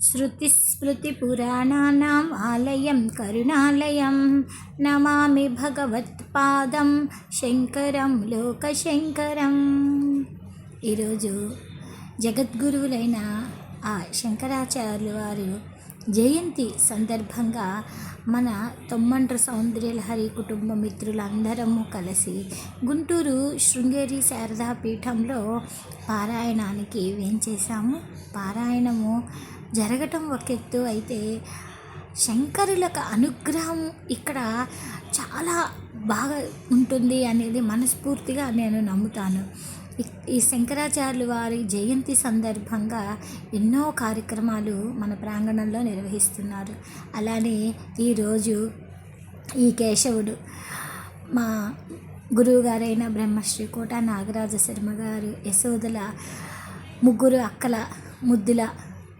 श्रुतिस्मृतिपुराणानाम् आलयं करुणालयं नमामि భగవత్పాదం శంకరం లోకశంకరం ఈరోజు జగద్గురువులైన ఆ శంకరాచార్యులు వారు జయంతి సందర్భంగా మన తొమ్మండ్ర సౌందర్యలహరి కుటుంబ మిత్రులందరము కలిసి గుంటూరు శృంగేరి శారదా పీఠంలో పారాయణానికి వేంచేశాము పారాయణము జరగటం ఒక ఎత్తు అయితే శంకరులకు అనుగ్రహం ఇక్కడ చాలా బాగా ఉంటుంది అనేది మనస్ఫూర్తిగా నేను నమ్ముతాను. ఈ శంకరాచార్యులు వారి జయంతి సందర్భంగా ఎన్నో కార్యక్రమాలు మన ప్రాంగణంలో నిర్వహిస్తున్నారు. అలానే ఈరోజు ఈ కేశవుడు మా గురువుగారైన బ్రహ్మశ్రీ కోట నాగరాజ శర్మ గారు యశోదల ముగ్గురు అక్కల ముద్దుల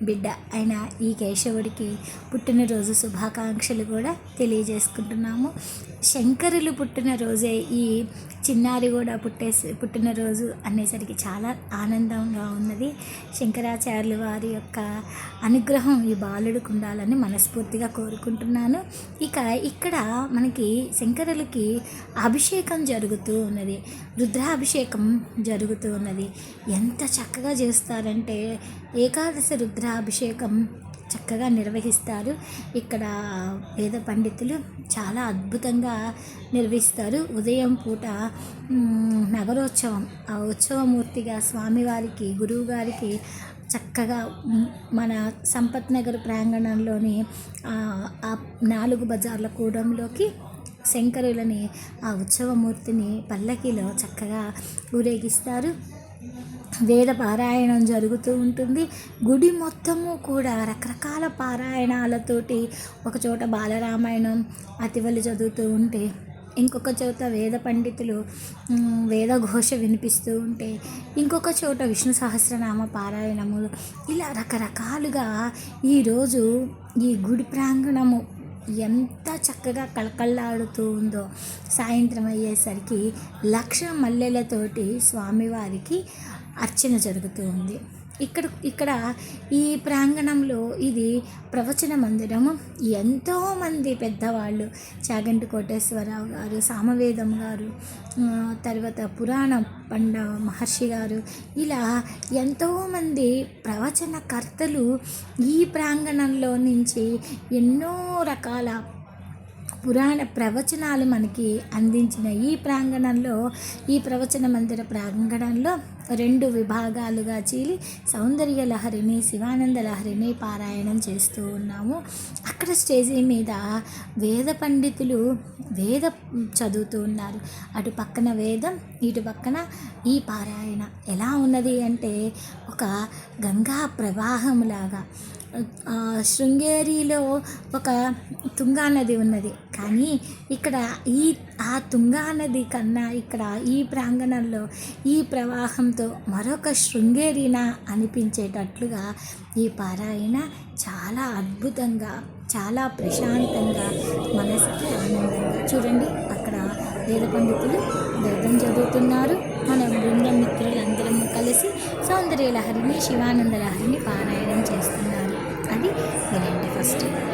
బిడ్డ అయిన ఈ కేశవుడికి పుట్టినరోజు శుభాకాంక్షలు కూడా తెలియజేసుకుంటున్నాము. శంకరులు పుట్టినరోజే ఈ చిన్నారి కూడా పుట్టేసి పుట్టినరోజు అనేసరికి చాలా ఆనందంగా ఉన్నది. శంకరాచార్యులు వారి యొక్క అనుగ్రహం ఈ బాలుడికి ఉండాలని మనస్ఫూర్తిగా కోరుకుంటున్నాను. ఇక ఇక్కడ మనకి శంకరులకి అభిషేకం జరుగుతూ ఉన్నది. రుద్రాభిషేకం జరుగుతూ ఉన్నది. ఎంత చక్కగా చేస్తారంటే ఏకాదశి రుద్రాభిషేకం చక్కగా నిర్వహిస్తారు. ఇక్కడ వేద పండితులు చాలా అద్భుతంగా నిర్వహిస్తారు. ఉదయం పూట నగరోత్సవం ఆ ఉత్సవమూర్తిగా స్వామివారికి గురువుగారికి చక్కగా మన సంపత్ నగర్ ప్రాంగణంలోని ఆ ఆ నాలుగు బజార్ల కూడంలోకి శంకరులని ఆ ఉత్సవమూర్తిని పల్లకిలో చక్కగా ఊరేగిస్తారు. వేద పారాయణం జరుగుతూ ఉంటుంది. గుడి మొత్తము కూడా రకరకాల పారాయణాలతోటి ఒక చోట బాలరామాయణం అతివలి చదువుతూ ఉంటే ఇంకొక చోట వేద పండితులు వేద వేదఘోష వినిపిస్తూ ఉంటే ఇంకొక చోట విష్ణు సహస్రనామ పారాయణములు ఇలా రకరకాలుగా ఈరోజు ఈ గుడి ప్రాంగణము ఎంత చక్కగా కళకళలాడుతూ ఉందో సాయంత్రం అయ్యేసరికి లక్ష మల్లెలతోటి స్వామివారికి అర్చన జరుగుతూ ఉంది. ఇక్కడ ఇక్కడ ఈ ప్రాంగణంలో ఇది ప్రవచన మందిరము ఎంతోమంది పెద్దవాళ్ళు చాగంటి కోటేశ్వరరావు గారు సామవేదం గారు తర్వాత పురాణ పండ మహర్షి గారు ఇలా ఎంతోమంది ప్రవచనకర్తలు ఈ ప్రాంగణంలో నుంచి ఎన్నో రకాల పురాణ ప్రవచనాలు మనకి అందించిన ఈ ప్రాంగణంలో ఈ ప్రవచన మందిర ప్రాంగణంలో రెండు విభాగాలుగా చీలి సౌందర్య లహరిని శివానంద లహరిని పారాయణం చేస్తూ ఉన్నాము. అక్కడ స్టేజీ మీద వేద పండితులు వేద చదువుతూ ఉన్నారు. అటు పక్కన వేదం ఇటు పక్కన ఈ పారాయణ. ఎలా ఉన్నది అంటే ఒక గంగా ప్రవాహంలాగా లాగా శృంగేరిలో ఒక తుంగా నది ఉన్నది. కానీ ఇక్కడ ఈ ఆ తుంగా నది కన్నా ఇక్కడ ఈ ప్రాంగణంలో ఈ ప్రవాహంతో మరొక శృంగేరినా అనిపించేటట్లుగా ఈ పారాయణ చాలా అద్భుతంగా చాలా ప్రశాంతంగా మనసుకి ఆనందంగా. చూడండి అక్కడ వేద పండితులు వేదం చదువుతున్నారు. మన బృందం మిత్రులందరం కలిసి సౌందర్య లహరిని శివానంద లహరిని పారాయణం చేస్తున్నారు. customer.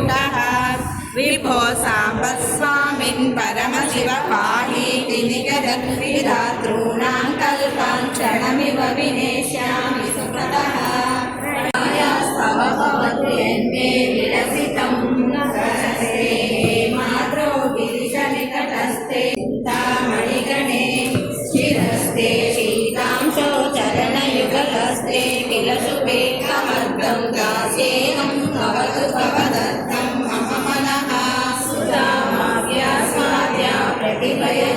स्फुटघटितमूर्ताञ्जलिपुटः विभो साम्ब स्वामिन् परमशिव पाहीति निगदद्विधातॄणां कल्पान् क्षणमिव विनेष्यामि सुखतः स्तव भवतु यन्मे विलसितं Amen.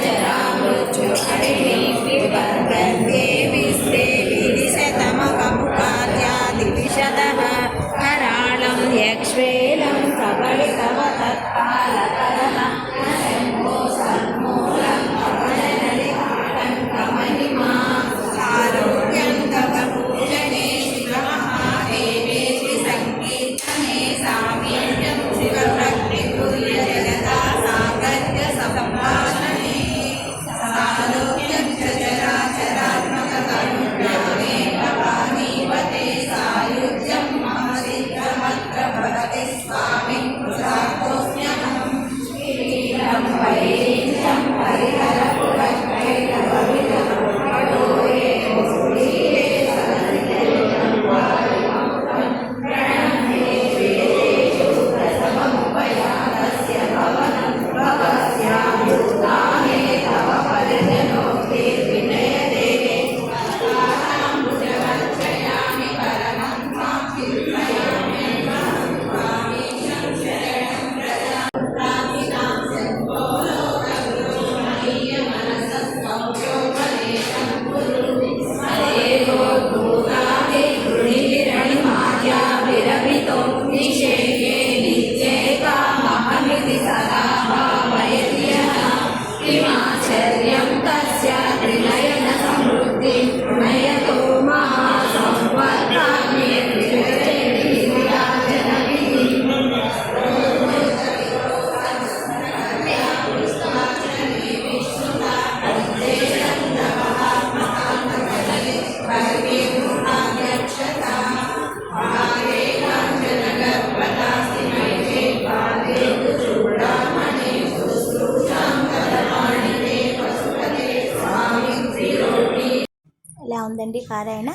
ఉందండి పారాయణ.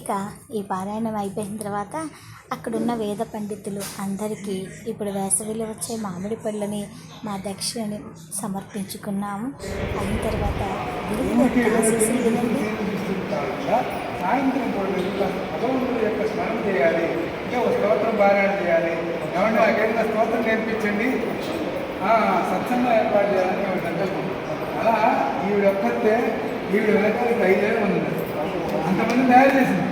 ఇక ఈ పారాయణం అయిపోయిన తర్వాత అక్కడున్న వేద పండితులు అందరికీ ఇప్పుడు వేసవిలో వచ్చే మామిడి పళ్ళని మా దక్షిణని సమర్పించుకున్నాము. అయిన తర్వాత సాయంత్రం యొక్క చేయాలి. ఇంకా స్తోత్రం పారాయణ చేయాలి. స్తోత్రం నేర్పించండి? సత్సంగం ఏర్పాటు చేయాలని సంకల్పం అలా ఈవిడ ఒక్కతే ఈవిడ వెనకాలకి ఐదేళ్ళు ఉంది అంతమంది తయారు చేసింది.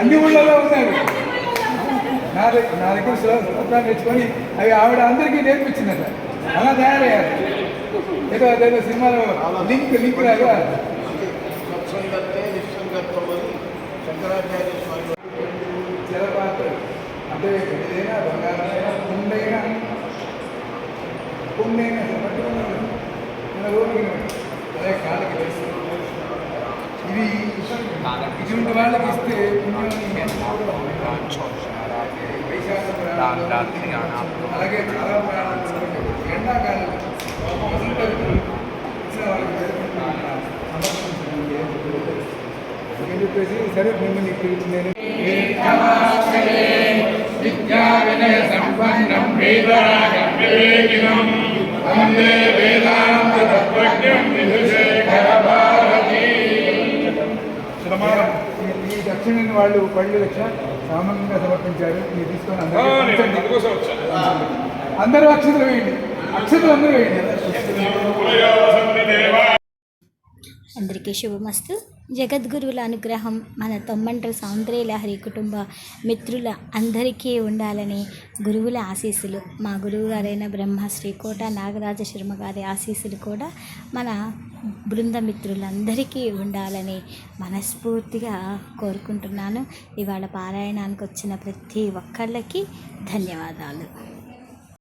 అన్ని ఊళ్ళలో ఉన్నారు నా దగ్గర నా దగ్గర స్తోత్రాలు నేర్చుకొని అవి ఆవిడ అందరికీ నేర్పించిందట. అలా తయారయ్యారు. ఏదో అదేదో సినిమాలో లింక్ లింక్ లాగా. జలపాత్ర అంటే ఏదైనా బంగారమైనా కుండైనా కుండైనా పట్టుకున్నాను మన ఊరికి అదే కాళ్ళకి తెలుసు ఇవి ఇటువంటి వాళ్ళకి ఇస్తే అలాగే చాలా ఎండాకాలం చెప్పేసి సరే మిమ్మల్ని విద్యా వినయ సంపన్నం వేదరాగం వివేకినం వందే వేదాంత తత్వజ్ఞం విధుశేఖర భారతి ఈ- ఈ దక్షిణ వాళ్ళు పళ్ళు లక్ష సామాన్యంగా సమర్పించారు. మీరు తీసుకొని అందరూ అక్షతలు వేయండి. అక్షతలు అందరూ వేయండి. అందరికీ శుభమస్తు. జగద్గురువుల అనుగ్రహం మన తొమ్మంట్ర సౌందర్య లహరి కుటుంబ మిత్రుల అందరికీ ఉండాలని గురువుల ఆశీస్సులు. మా గురువు గారైన బ్రహ్మ శ్రీకోట నాగరాజ శర్మ గారి ఆశీస్సులు కూడా మన బృందమిత్రులందరికీ ఉండాలని మనస్ఫూర్తిగా కోరుకుంటున్నాను. ఇవాళ పారాయణానికి వచ్చిన ప్రతి ఒక్కళ్ళకి ధన్యవాదాలు.